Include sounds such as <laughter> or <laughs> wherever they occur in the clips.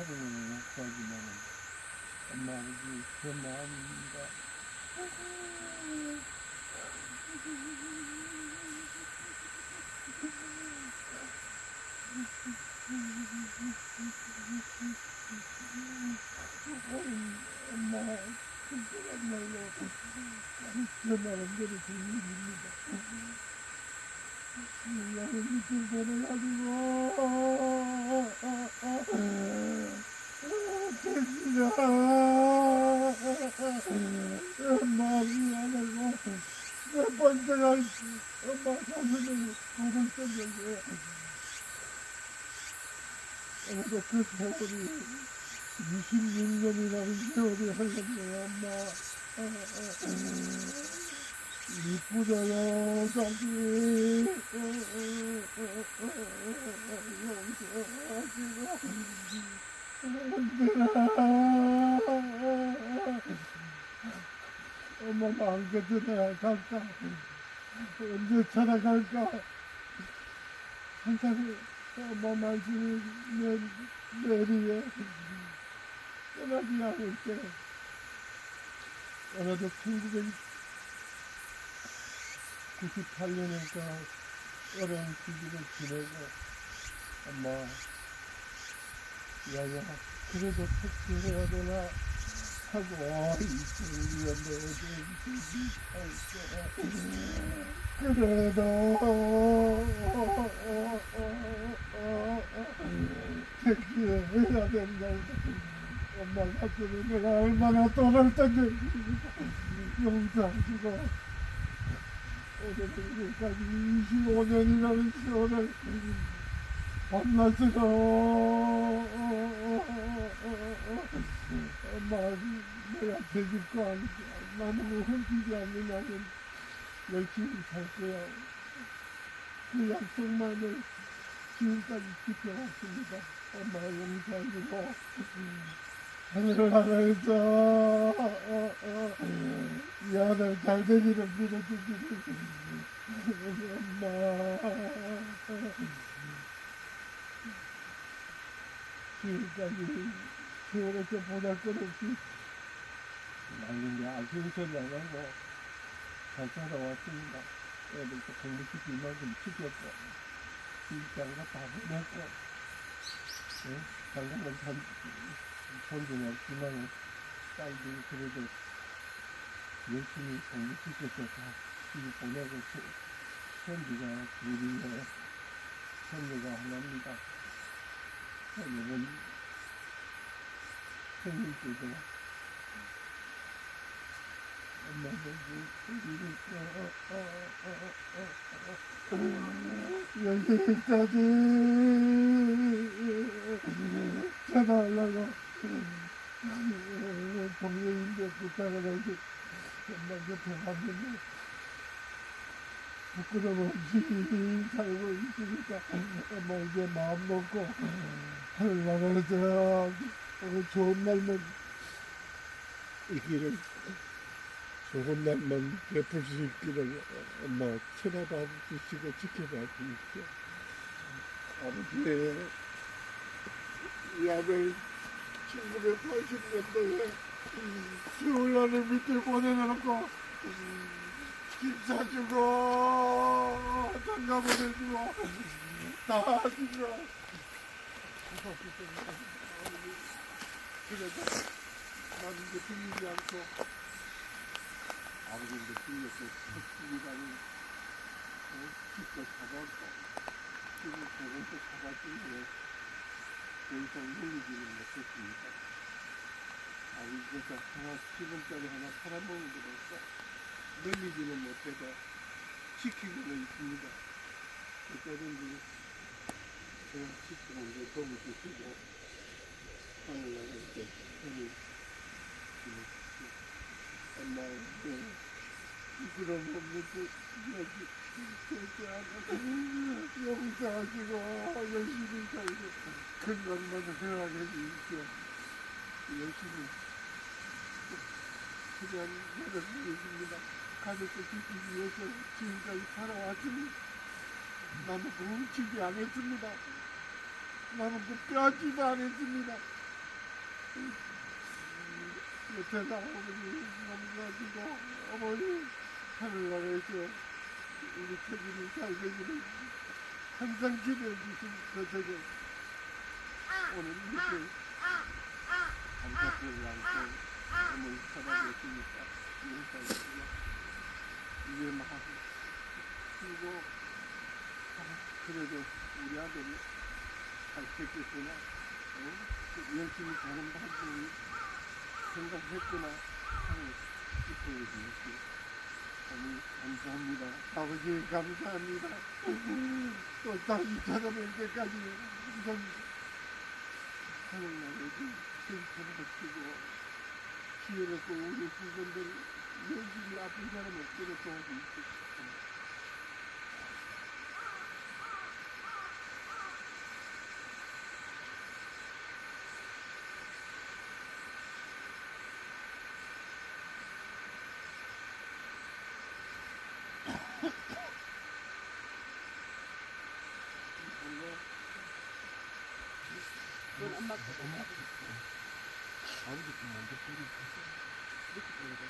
사랑을 구하지만 엄마 아버지 그런 마음입니다. 엄마 진짜 말로 저 나름대로 국민입니다. 나는 믿을 보내 가지고 됐습니다. 엄마 미안하고 몇 번째가 엄마 가슴을 고를 쳤는데 어느덧 그 세월이 26년이라는 세월이 흘렀네요 엄마 이쁘잖아 자기 엄마 마음 같은 갈까? 언제 찾아갈까? 항상 엄마 말씀이 내, 내리에 떠나지 않을 때 어느덧 1998년에서 어려운 시기를 지내고 엄마 야야 그래도 택시해야 되나 하고 이천년도 그래도 택시해야 된다 엄마 같으면 내가 얼마나 돈을 던져 용서하시고 오늘까지 25년이라는 세월을 만나서 도 엄마 내가 대집고 나는 훔치지 않는다면 열심히 살 거야. 그 약속만을 지금까지 지켜왔습니다. 엄마 용서하시고. 하늘을 하나에서 이 아들 잘 되기를 빌어주기를 엄마. 지금까지 세월에서 보잘 것 없이 나는 게 아쉬워서 나가고 잘 살아왔습니다 애들도 공부시킬 만큼 시켰고 일장가 다 보냈고 응? 장가는 참 손주는 없지만 딸들이 그래도 열심히 공부시켜서 다 시집 보내고 손주가 둘이에 손주가 하나입니다. 이번 엄마도 여기까지. 전화하려고. 동료인데 부탁을 하지. 엄마 곁에 왔는데 부끄러움 없이 살고 있으니까 엄마 이제 마음 먹고 하늘나라 에서 좋은 날만 이 길을 좋은 날만 베풀 수 있기를 엄마 쳐다봐 주시고 지켜봐 주십시오. 아버지, 이 아들 1980년도에 겨울날을 밑에 보내놓고 집 사주고 장가 보내주고 다 주고 그래도 나는 이제 빌리지 않고. 아버지도 빌려서 특집이라는 집도 사갖고 집을 보고서 사갔는데 더 이상 흘리지는 못했습니다. 아버지께서 하나 10원짜리 하나 팔아먹은 것도 늘리지는 못해도 지키고는 있습니다. 그때는 제가 지키고 이제 도움을 주시고 하늘나라 이제 형이 엄마 이제 부끄러움 없는 그 여기 용서하시고 열심히 살고 큰 것만 허락해 주십시오. 열심히 그냥 여러분이십니다. 가족들 지키기 위해서 지금까지 살아왔으니 나는 그 훔치지 않았습니다. 나는 그 빼앗지도 않았습니다. 옆에 나오니 넘가지고 어머니 하늘 나라에서 우리 태진이 잘 되기를 항상 기대해 주신 저녁에 오늘 이렇게 감사를 안고 어머니 찾아뵙으니까? 이해하시고 이해하고 그리고 아, 그래도 우리 아들이 잘 됐겠구나. 어? 열심히 사는 방법을 생각했구나 하는 기쁨이 들었어요. 어머니 감사합니다. 아버지 감사합니다. <laughs> 또 다시 찾아뵐 때까지 우선 하늘나라에서 생선을 버티고 기회롭고 우리 후손들 열심히 아픈 사람 없도록 도와주십시오. 엄마 거. 아버지 좀 먼저 뿌리 이렇게 보이고.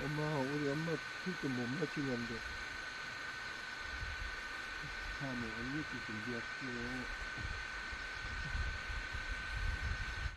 엄마 우리 엄마 진짜 못 맞추는데 다음에 올려줄 준비할게요